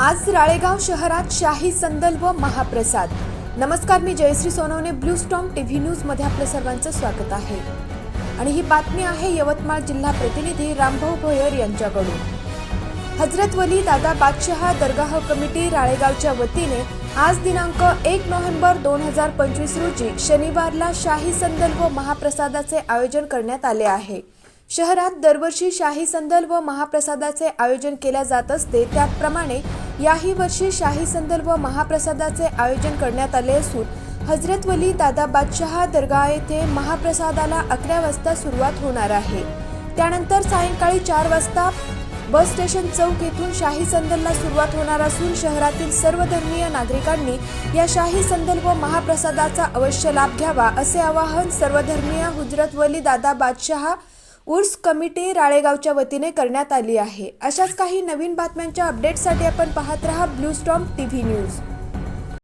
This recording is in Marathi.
आज राळेगाव शहरात शाही संदल व महाप्रसाद. नमस्कार मी Jayashree Sonawane blue storm TV न्यूजमध्ये आपलं सर्वांचं स्वागत आहे. आणि ही बातमी आहे यवतमाळ जिल्हा प्रतिनिधी रामभाऊ भोयर यांच्याकडून. हजरत वली दादा बादशहा दरगाह कमिटी राळेगावच्या वतीने आज दिनांक एक नोव्हेंबर दोन हजार पंचवीस रोजी शनिवारला शाही संदल व महाप्रसादाचे आयोजन करण्यात आले आहे. शहरात दरवर्षी शाही संदल व महाप्रसादाचे आयोजन केल्या जात असते त्याप्रमाणे याही वर्षी शाही संदल व महाप्रसादाचे आयोजन करण्यात आले असून हजरत वली दादा बादशहा दर्गा येथे महाप्रसादाला अकरा वाजता सुरुवात होणार आहे. त्यानंतर सायंकाळी चार वाजता बस स्टेशन चौक येथून शाही संदलला सुरुवात होणार असून शहरातील सर्व धर्मीय नागरिकांनी या शाही संदल व महाप्रसादाचा अवश्य लाभ घ्यावा असे आवाहन सर्वधर्मीय हुजरत वली दादा बादशहा उर्स कमिटी राळेगावच्या वतीने करण्यात आली आहे. अशाच काही नवीन बातम्यांच्या अपडेटसाठी आपण पाहत रहा blue storm T V news